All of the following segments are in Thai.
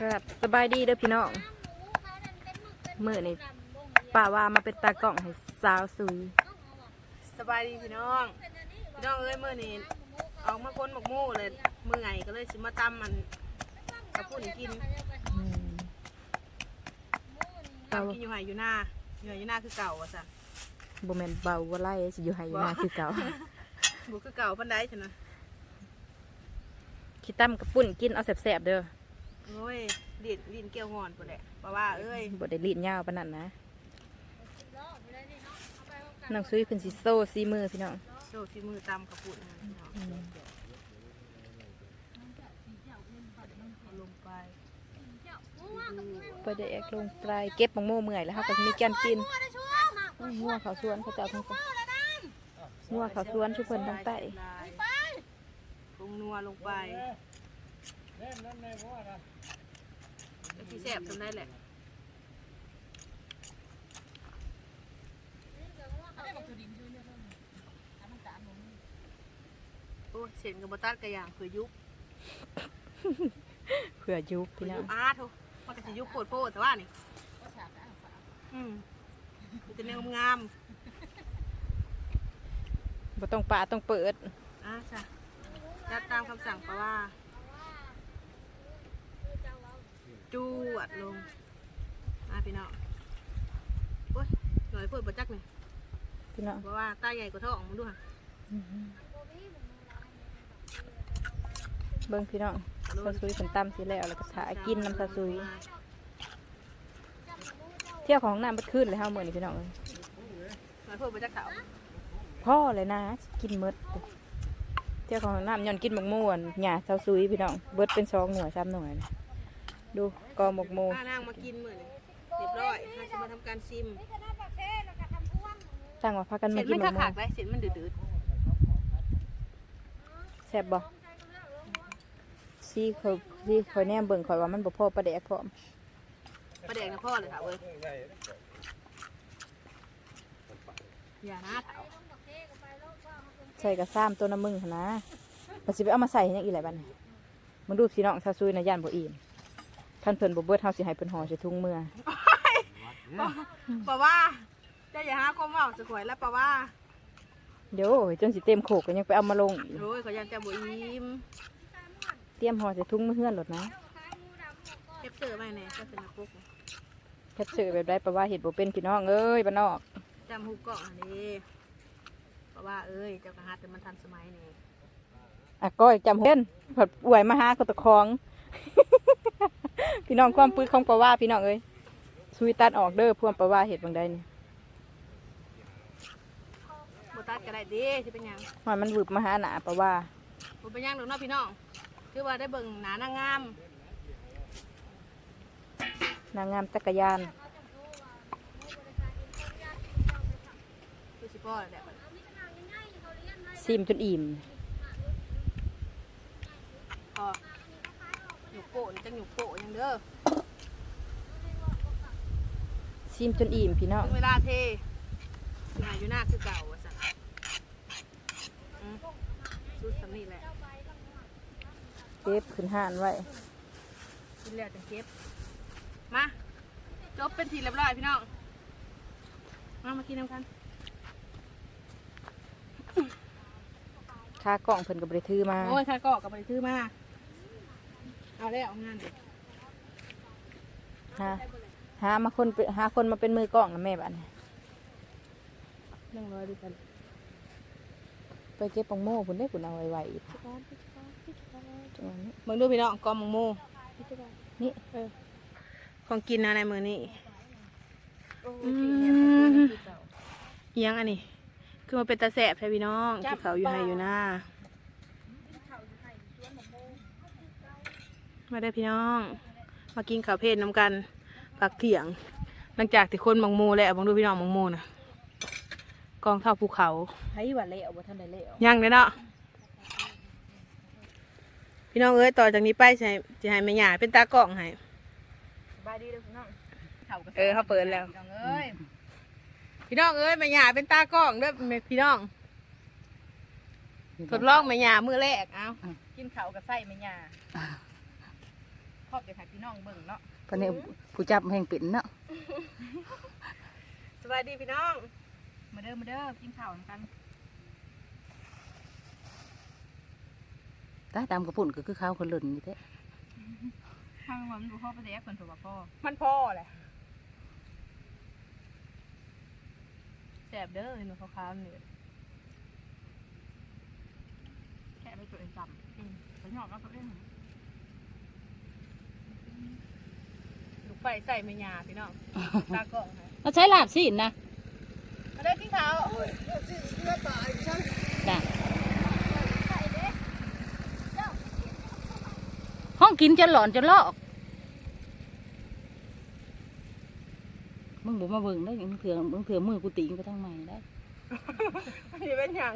ครับสบายดีเด้อพี่น้องมื้อนี้ป้าว่ามาเป็นตากล้องให้สาวสุยสบายดีพี่น้อง พี่น้องเอ้ยมื่อนี้ออกมาค้นหมกหมู่เลยมื่อไงก็เลยสิมาตำมันกับผู้นี่กินอืมตำกินอยู่ไหอยู่หน้าอยู่ไหอยู่หน้าคือเก่าอะจ้ะบ่แม่นเบาว่าไล่สิอยู่ให้อยู่หน้าคือเก่าบุคือเก่าพันได้ใช่ไหมขี้ตั้มกับปุ้นกินเอาแซ่บๆเด้อ โอ้ยดินดินเกี่ยวงอนปุ่นแหละเพราะว่าเอ้ยบ่ได้ลีดยาวปานนั้นนะน้องซุยเพิ่นสิโซ่ซีมือพี่น้องโชว์ที่มือตำกับปุ่นนะพี่น้องอืมเอาลงไปไปได้แอกลงปลายเก็บมังโม่เมื่อยแล้วเฮาก็มีแกันกินโอ้ยงัวเขาสวนเขาเจ้าทั้งไปงัวเขาสวนชุบเพิ่นทั้งใต้ปรุงนัวลงไป ก็ที่แซ่บทำได้แหละโอ้ยเส้นกับบตัดกระย่างคือยุบเผื่อยุบคือพี่น้อยุงบอาร์ตโหมันก็สิยุบโคตรโพดแต่ว่านี่อืมมันจะแนวงามบ่ต้องปาต้องเปิดอะจ้ะจัดตามคำสั่งเพราะว่า จูวดลง มาพี่น้องโอ้ยหน่อยเพื่อนประจักนี่พี่น้องเพราะว่าตาใหญ่กว่าท้องมึงดูค่ะเบิ่งพี่น้องซาซุยเพิ่นตำสิแล้วแล้วก็ถ่ากินน้ำซาซุย เที่ยวของน้ำบัดขึ้นเลยเฮามื้อนี้พี่น้องเอ้ยหน่อยเพื่อนประจักเขาพ่อเลยนะ กินหมดเที่ยวของน้ำย้อนกินหมกม่วนหญ้าซาซุยพี่น้อง เบิดเป็นสองหน่วยสามหน่วยนะ ดูกอหมกโมป้านางมากินมื้อนี่เรียบร้อยเราจะมาทำการซิมตั้งว่าพากันเสมาร็จกิมันนหมก็กโมขากได้เสร็จมันดืดแซ่บบ่ซีเขาซีคอยแนมเบิ่งคอยว่ามันบ่พอประแดกพร้อมๆประเด็กนะพ่อเลยค่ะเว้ยอย่านะเถาใส่กระซ้ำตัวน้ำมึงหั่นนะมันสิไปเอามาใส่ให้หยังอีหลายบัดนี้มึงดูพี่น้องซาซุยนะย่านบ่อิ่ม ท่านเพิ่นบ่เบิดเฮาสิให้เพิ่นห่อใส่ถุงมือเพราะว่าเจะอย่าหาความเว่าสวยแล้วเพราะว่าเดี๋ยวจนสิเต็มโขกก็ยังไปเอามาลงอีกโอ้ยเขายังจะบ่อิ่มเตรียมห่อใส่ถุงมือเฮือนรถนะเก็บเจอไว้แน่ก็เป็นนักปุ๊กแคปซื้อแบบได้ปะว่าเห็ดบ่เป็นพี่น้องเอ้ยบ้านนอกจำหูเกาะอันนี้เพราะว่าเอ้ยเจ้ากระหัดแต่มันทันสมัยนี่อะก้อยจำเห็นผัดป่วยมาหากระตะคอง พี่น้องความปื้ดของปะว่าพี่น้องเอ้ยสุยตัดออกเด้อพวงปะว่าเห็ดบางใดนี่บ่ตัดก็ได้เดีสิเป็นหยังว่ามันหวึบมาหาหนาปะว่าบ่เป็นหยังหรอกเนาะพี่น้องคือว่าได้เบิ่งหนานางงามนางงามจักรยานคือสิพ่อแหละซิมจนอิ่ม พอ หยุกโปะนี่จังหยุกโปะยังเด้อซิมจนอิ่มพี่น้องถึงเวลาเทอยู่หน้าอยู่หน้าคือเก่าว่าซั่นอืมสุดสำนี่แหละเก็บขึ้นห้านไว้กินแล้วจังเก็บ มาจบเป็นทีเรียบร้อยพี่น้อง มามากินน้ำกันค่ากล้องเพิ่นก็บ่ได้ถือมา โอ้ยข้าก็กับบริทือมา เอาแล้วเอางานเด็กหาหามาคนเป็นหาคนมาเป็นมือกล้องนะแม่บ้านนี้นั่งรอดูกันไปเก็บปังโม่พุ่นได้พุ่นเอาไว้ไว้อีกจังหวะนี้มึงดูพี่น้องกอมมังโมนี่เออของกินอะไรมือนี่อิหยังอันนี้คือมันเป็นตาแสบใช่พี่น้องที่เขาอยู่ให้อยู่หน้า มาได้อพี่น้อง มากินข้าวเพลน้ำกันผักเถียง หลังจากที่คนมังโมแล้วบังดูพี่น้องมังโมนะกองเท่าภูเขาไผว่าเละบ่ทันได้เละยังเลยเนาะพี่น้องเอ้ยต่อจากนี้ไปจะให้จะให้แม่หยาเป็นตากล้องให้สบายดีเด้อพี่น้องเออเขาเปิดแล้ว พี่น้องเอ้ยพี่น้องเอ้ยแม่หยาเป็นตากล้องเด้อแม่พี่น้องทดลองแม่หยามือแรกเอากินข้าวกับไส้แม่ย่า ครอบจะให้พี่น้องเบิ่งเนาะปานนี้ผู้จับแห่งเป็นเนาะสวัสดีพี่น้อง มาเด้อมาเด้อกินข้าวนำกันตาตามกระปุ่นก็คือข้าวคนหล่นนี่แท้ทางมันดูพ่อประเดี๋ยวคนถูกว่าพ่อมันพ่อแหละแสบเด้อเห็นขาวๆนี่แค่ไปตัวเองจำอืมไปหยอกแล้วตัวเอง ลูก ไฟใส่ไม่ยาพี่น้องตากล้องค่ะเราใช้ลาบสินะมาได้ที่เขาจ้ะห้องกินจะหลอนจะลอกมึงบอกมาเบิ่งได้มึงเถื่อมึงเถื่อมือกูติงไปทางใหม่ได้นี่เป็นหยัง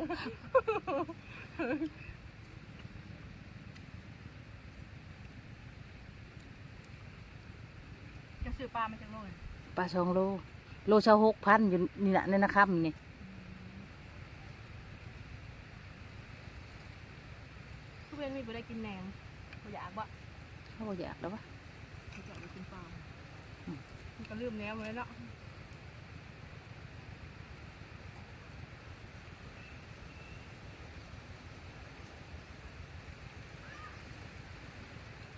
จะ ซื้อปลามาจากโลนปลาชองโล โลชาวหกพันอยู่นี่แหละในนะครับนี่ทุกเว้นมีบ่ได้กินแหนงบ่อยากบ่เขาบอกอยากแล้ววะจะเอาไปกินปลามันก็ลืมแหนมเลยเนาะ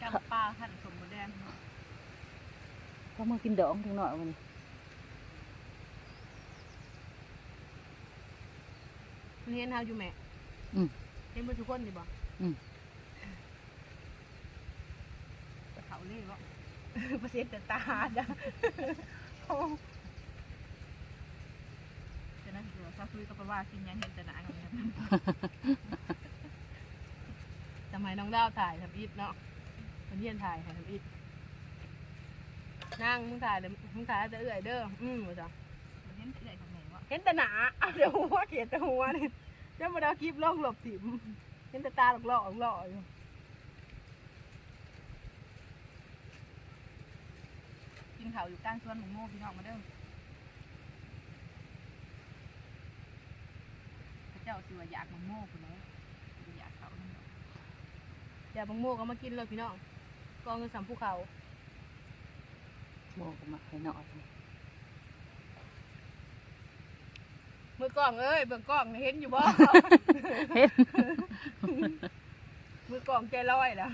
จำปลาหั่นสมบูรณ์แดง เขามากินดองถึงหน่อยวันนี้มันเห็นเฮาอยู่แม่อืมเห็นบ่ทุกคนนี่บ่อืมแต่เขาเล่บ่เปอร์เซ็นต์แต่ตาจ้ะจะนั่นคือซาซุยก็ไปว่ากินยังเห็นแต่หนาอย่างเงี้ยสมัยน้องดาวถ่ายทำอิฐเนาะมันเยียนถ่ายให้ทำอิฐ นั่งมึงถ่ายเลยมึงถ่ายแต่เอื่อยเด้ออืมว่าจ้ะมันเห็นแต่ใหญ่ของแม่ว่าเห็นแต่หนาเอาเดี๋ยวหัวเขียนแต่หัวนี่เดี๋ยวมาดาคลิปลอกหลบถิ่มเห็นแต่ตาหลอกหลอกหลอกอยู่กินข้าวอยู่กลางสวนหมูโม่พี่น้องมาเด้อพระเจ้าสิว่าอยากหมูโม่คนแล้วอยากเขานั่นเนาะเดี๋ยวบางโมก็มากินเลยพี่น้องกองเงินสามภูเขา บอกมาให้หน่อยมือกล้องเอ้ยเบิ่งกล้องเห็นอยู่บ่ เห็น มือกล้องใจลอยแล้ว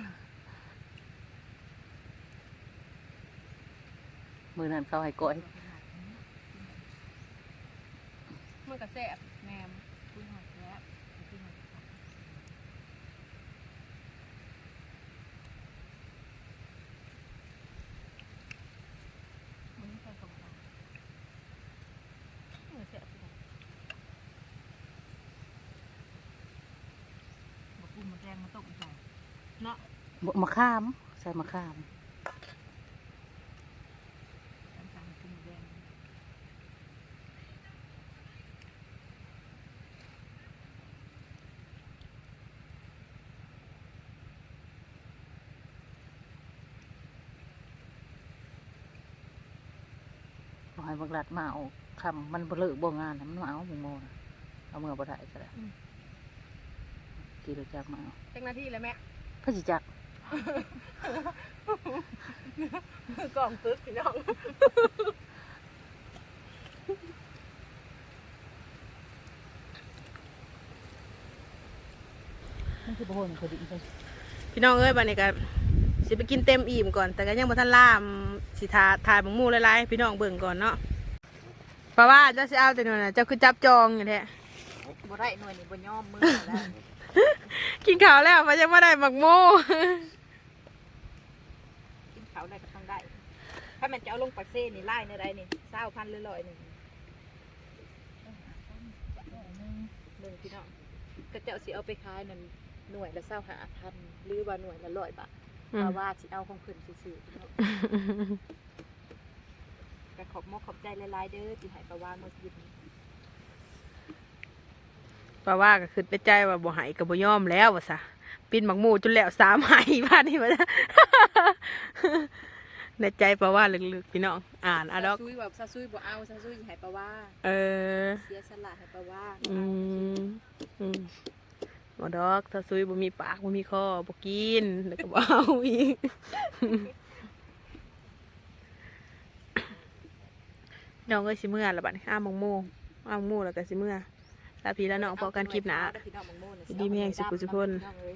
มือนั้นเขาให้ก้อยมันก็แซ่บแหนม คุยหอยแล้วคุยหอยแล้วมันไม่ใช่ของเรา มันก็แซ่บพี่น้อง บอกกุ้งมาแดงมาต้มใส่ เนาะบอกมะข้าม ใส่มะข้ามกันสั่งกุ้งมาแดงบอกให้บักหลัดมาเอาคำมันบ่เลิกบ่งานน่ะมันมาเอาหมูโมนะเอาเมื่อบ่ได้ก็ได้กี่รู้จักมาเอาจังหน้าที่เลยแม่ พระจิจักมือกล้องตึ๊ดพี่น้องมันคือบ่โหนเขาดิใช่พี่น้องเอ้ยบัดนี้ก็สิไปกินเต็มอิ่มก่อน แต่ก็ยังบ่ทันล่ามสิทาถ่ายบางหมู่หลายๆพี่น้องเบิ่งก่อนเนาะเพราะว่าเจ้าสิเอาแต่นู่นน่ะเจ้าคือจับจองอยู่แท้บ่ได้หน่วยนี่บ่ยอมมือแล้ว กินข้าวแล้วมันยังบ่ได้บักโมกินข้าวได้ก็ต้องได้ ถ้ามันจะเอาลงปักเซ่นี่ไล่ในใดนี่เศร้าพันหรือร้อยหนึ่งหนึ่งพี่น้องก็เจ้าสิเอาไปขายนั่นหน่วยละเศร้าหาพันหรือว่าหน่วยละร้อยบาทเพราะว่าสิเอาของเพิ่นซื่อๆพี่น้องก็ขอบมกขอบใจหลายๆเด้อที่ให้ประวานมากิน เพราะว่าก็คือไปใจว่าบ่ใหายก็บ่ยอมแล้วว่าซะปินหมักหมูจนแล้วสามไหายบ้านนี้ว่าซะในใจเพราะว่าลึกๆพี่น้องอ่านอะดอกซาซุยแบบซาซุยบ่เอาซาซุยให้ประว่า เออเสียสละให้ประว่าอืมอืมบ่ดอกถ้าซุยบ่มีปากบ่มีคอบ่กินแล้วก็บ่เอาอีกน้องก็สิเมื่อละบัดนี้อ้ามมงโมอ้ามมงโมแล้วก็สิเมื่อ ลาพี่แล้วน้องพอกันคลิปหน้าดีแม่งสุขุสุคนพี่น้องเอ้ย